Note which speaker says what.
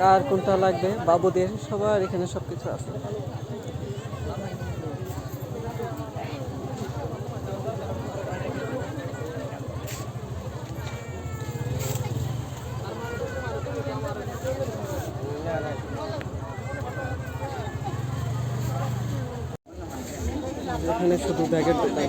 Speaker 1: কার কোনটা লাগবে? বাবুদের? সবার এখানে সব কিছু আছে। এখানে শুধু ব্যাগের দোকান।